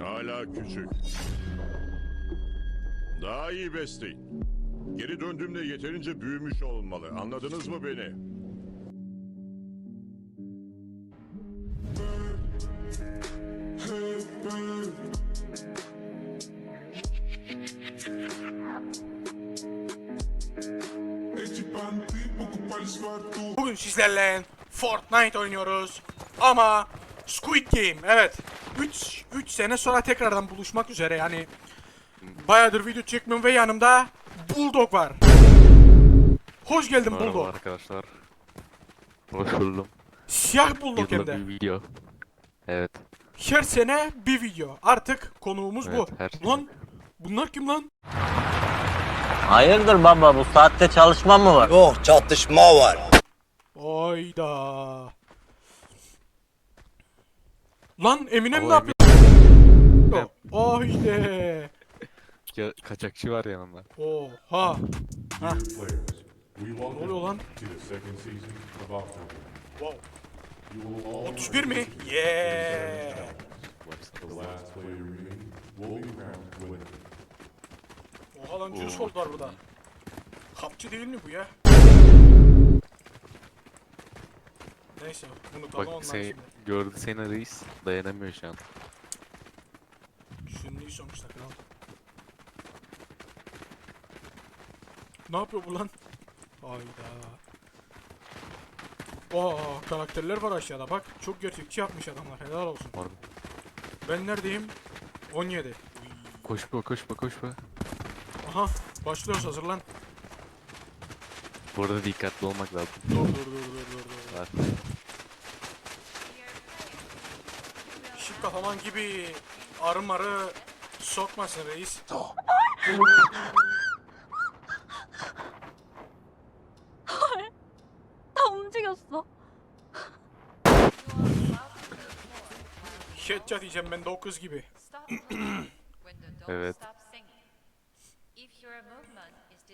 Hala küçük. Daha iyi besleyin. Geri döndüğümde yeterince büyümüş olmalı. Anladınız mı beni? Bugün sizlerle Fortnite oynuyoruz. Ama Squid Game evet. 3 3 sene sonra tekrardan buluşmak üzere yani. Bayağıdır video çekmiyorum ve yanımda Bulldog var. Hoş geldin Merhaba Bulldog. arkadaşlar. Hoş buldum. Siyah Bulldog hem Yılda de. bir video. Evet. Her sene bir video. Artık konuğumuz Evet, bu. her sene. Lan bunlar kim lan? Hayırdır baba bu saatte çalışma mı var? Yok çatışma var. Ayda. Lan Eminem ne Ama yapıyor? Ayde. Ya, kaçakçı var yanımda. Oha. Ha. We Ne welcome oluyor lan? to the second season of October. Wow. You will all 31 mi? Yeah. the last player remaining will be crowned winner. Oha lan WRLD var burada. Kapçı değil mi bu ya? Neyse bunu tamam Bak onlar seni şimdi. gördü seni reis. Dayanamıyor şu an. Düşündüğü sonuçta kral. Ne yapıyor bu lan? Hayda. Aa karakterler var aşağıda bak. Çok gerçekçi yapmış adamlar helal olsun. Orada. Ben neredeyim? 17. Koşma koşma koşma. Aha başlıyoruz hazırlan. Burada dikkatli olmak lazım. Dur dur dur dur dur dur. Var. Şık kafaman gibi arı marı sokmasın reis. 다 움직였어. Headshot diyeceğim ben de o kız gibi. Evet.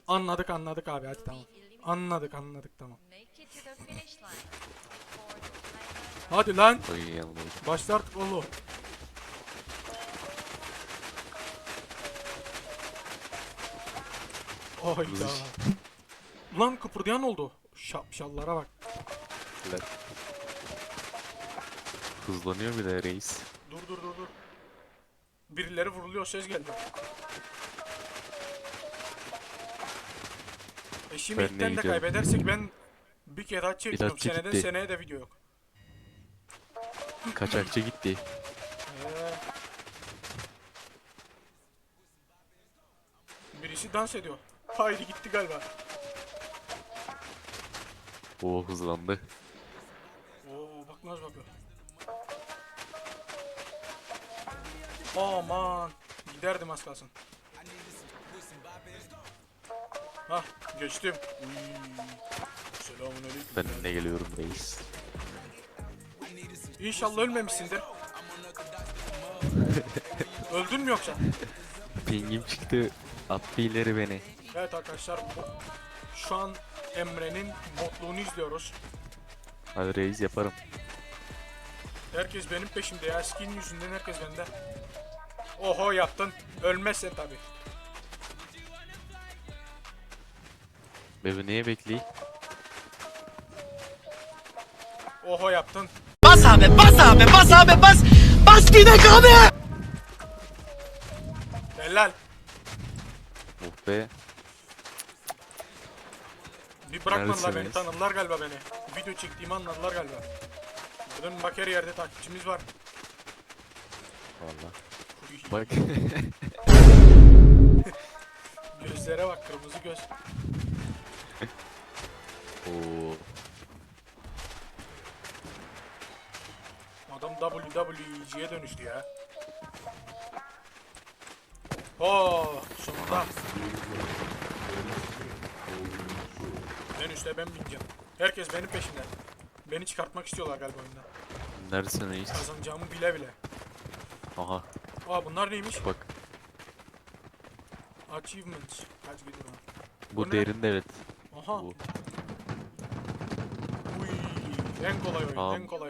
Anladık anladık abi hadi tamam. Anladık anladık tamam. Hadi lan yanımdayım. başla artık oğlum. Hayda. Lan kıpırdayan oldu. Şapşallara bak. Evet. Hızlanıyor bir de reis. Dur dur dur dur. Birileri vuruluyor ses geldi. E de ilkten de gidiyorum. kaybedersek ben bir kere daha çekiyorum. dakika Seneden gitti. seneye de video yok. Kaçakçı gitti. Birisi dans ediyor. Haydi gitti galiba. O hızlandı. Oo bak nasıl bakıyor. Aman giderdim az kalsın. Hah geçtim. Uy. Selamünaleyküm. Ben de geliyorum reis. İnşallah ölmemişsindir. Öldün mü yoksa? Pingim çıktı. Attı ileri beni. Evet arkadaşlar şu an Emre'nin modluğunu izliyoruz. Hadi reis yaparım. Herkes benim peşimde ya. Skin yüzünden herkes bende. Oho yaptın. Ölmezsen tabi. Bebe niye bekleyeyim? Oho yaptın. Abi bas abi bas abi bas. Bas gidek abi. Helal. Oh be. Bir bırakmadılar beni. Neredesiniz? Tanıdılar galiba beni. Video çektiğimi anladılar galiba. Dön bak her yerde takipçimiz var. Valla. Bak. Gözlere bak kırmızı göz. WWE'ciye dönüştü ya. Oo, sonunda. En üstte ben bineceğim. Herkes benim peşimde. Beni çıkartmak istiyorlar galiba oyundan. Neredesin reis? Kazanacağımı bile bile. Aha. Aa bunlar neymiş? Bak. Achievements. Kaç gidiyor? Bu Bu ne? derin devlet. Aha. Bu. Uy, en kolay oyun, Tamam. en kolay.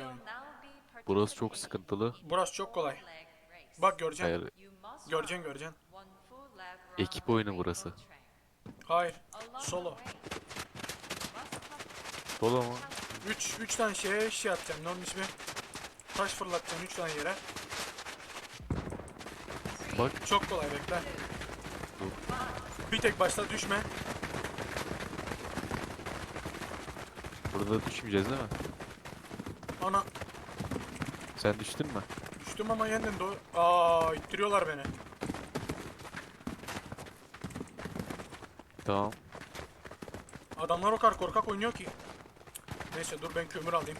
Burası çok sıkıntılı. Burası çok kolay. Bak göreceksin. Hayır, Göreceksin göreceksin. ekip oyunu burası. Hayır. Solo. Dolu mu? 3 3 tane şeye şey atacaksın. Ne onun ismi? Taş fırlatacaksın 3 tane yere. Bak Çok kolay bekle. Bir tek başta düşme. burada düşmeyeceğiz değil mi? Ana Sen düştün mü? düştüm ama yeniden doğru. Aa ittiriyorlar beni. Tamam. Adamlar o kadar korkak oynuyor ki. Neyse dur ben kömür alayım.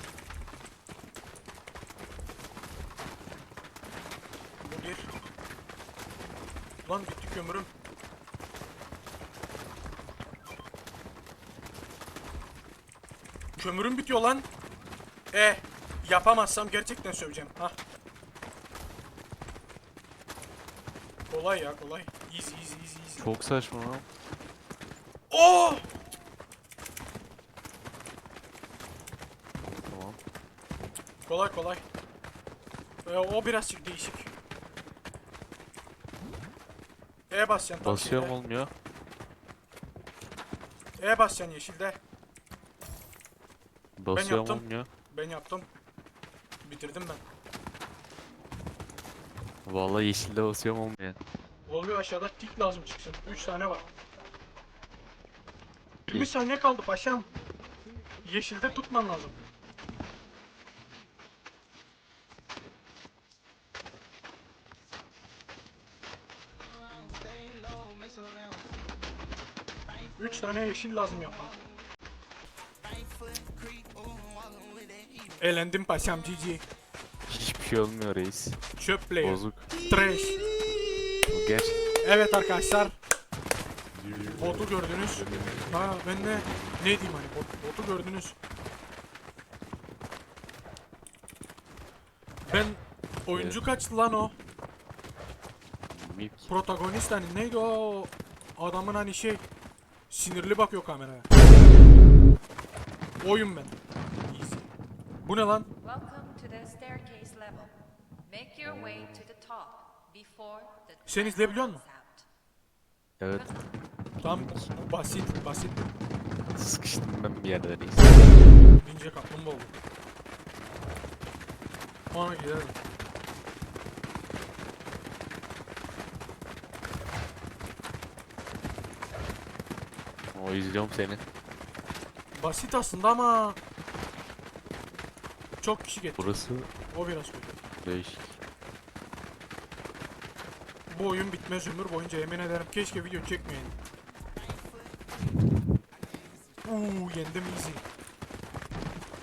Bu bir. Lan gitti kömürüm. Kömürüm bitiyor lan. Eh yapamazsam gerçekten söveceğim. Hah. Kolay ya kolay. Easy easy easy easy. Çok saçma lan. Oh! Tamam. Kolay kolay. Ee, o birazcık değişik. E basacaksın tam Basıyorum şeyde. olmuyor. E basacaksın yeşilde. Basıyorum yaptım. olmuyor. Ben yaptım. Bitirdim ben. Vallahi yeşilde basıyorum olmuyor. Oluyor aşağıda tik lazım çıksın. 3 tane var. Bir saniye kaldı paşam. Yeşilde tutman lazım. Üç tane yeşil lazım yapman. Elendim paşam GG. Hiçbir şey olmuyor reis. Çöp player. Bozuk. Trash. Bu gerçek. Evet arkadaşlar. Botu gördünüz. Ha ben de ne diyeyim hani bot, botu gördünüz. Ben oyuncu kaçtı lan o. Mip. Protagonist hani neydi o adamın hani şey sinirli bakıyor kameraya. Oyun ben. Bu ne lan? Timer izleyebiliyor musun? Evet. Tam basit basit. Sıkıştım ben bir yerde reis. İnce kaplumbağa oldu. Ona gidelim. O izliyorum seni. Basit aslında ama çok kişi getir. Burası O biraz kötü. değişik. Bu oyun bitmez ömür boyunca yemin ederim. Keşke video çekmeyin. Uuu yendim easy.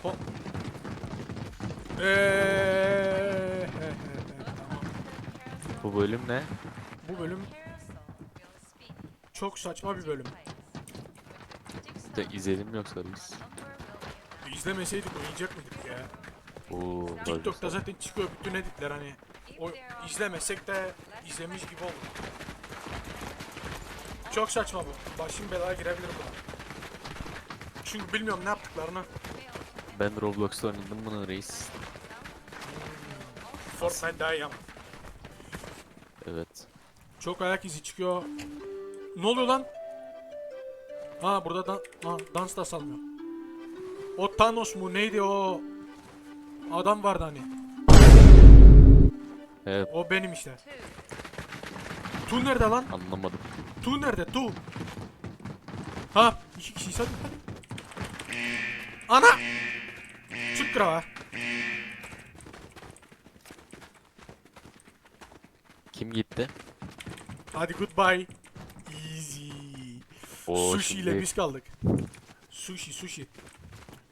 Hop. Eee, he, he, he, tamam. Bu bölüm ne? Bu bölüm çok saçma bir bölüm. De izledim yoksa reis. İzlemeseydik oynayacak mıydık ya? Oo, TikTok'ta zaten çıkıyor bütün editler hani. O izlemesek de izlemiş gibi olur. Çok saçma bu. Başım belaya girebilir buna. Çünkü bilmiyorum ne yaptıklarını. Ben Roblox'ta oynadım bunu reis. Fortnite daha iyi ama. Evet. Çok ayak izi çıkıyor. Ne oluyor lan? Ha burada dan ha, dans da salmıyor. O Thanos mu neydi o? Adam vardı hani. Evet O benim işte. Tu nerede lan? anlamadım. Tu nerede? Tu. Ha, iki kişiyiz hadi. Ana! Çık krava. Kim gitti? Hadi goodbye. Easy. Oo, sushi ile şimdi- biz kaldık. Sushi sushi.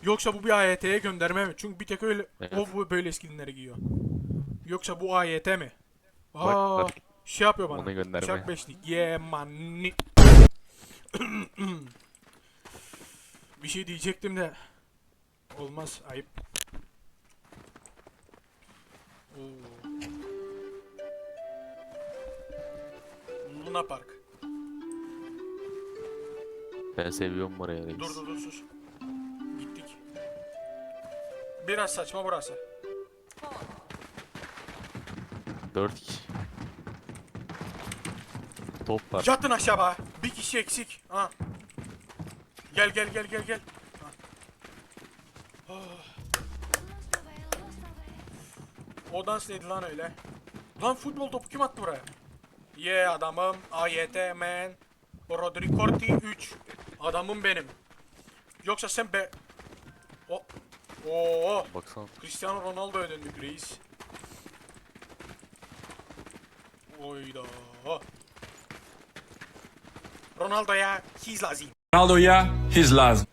Yoksa bu bir AYT'ye gönderme mi? Çünkü bir tek öyle Evet. o böyle skinleri giyiyor. Yoksa bu AYT mi? Bak, Aa, bak. şey yapıyor bana. Ona gönderme. Şak beşlik. Yeah money. bir şey diyecektim de olmaz ayıp. Oo. Luna Park. Ben seviyorum reis. Dur dur dur sus. Biraz saçma burası. 4 kişi. top var. Yatın aşağı be. Bir kişi eksik. Ha. Gel gel gel gel gel. Ha. Oh. O dans neydi lan öyle? Lan futbol topu kim attı buraya? Ye adamım. AYT man. Rodri Corti 3. Adamım benim. Yoksa sen be... O... Oo. Baksana. Cristiano Ronaldo'ya döndük reis. Oyda. Ronaldo'ya he's lazım. Ronaldo'ya his lazım.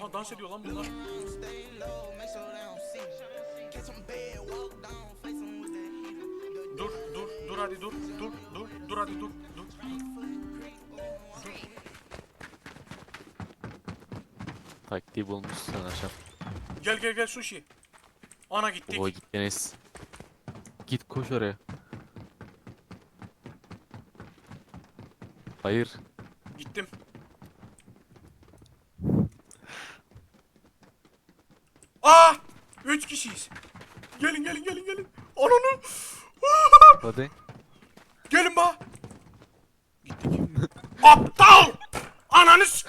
Oha dans ediyor lan bunlar. Dur dur dur hadi dur dur dur dur hadi dur Taktiği bulmuşsun aşağı. Gel gel gel sushi. Ana gittik. Oha git Enes. Git koş oraya. Hayır. Gittim. Aa! Üç kişiyiz. Gelin gelin gelin gelin. Ananı. Hadi. Gelin ba. Gittik. Aptal! Ananı s-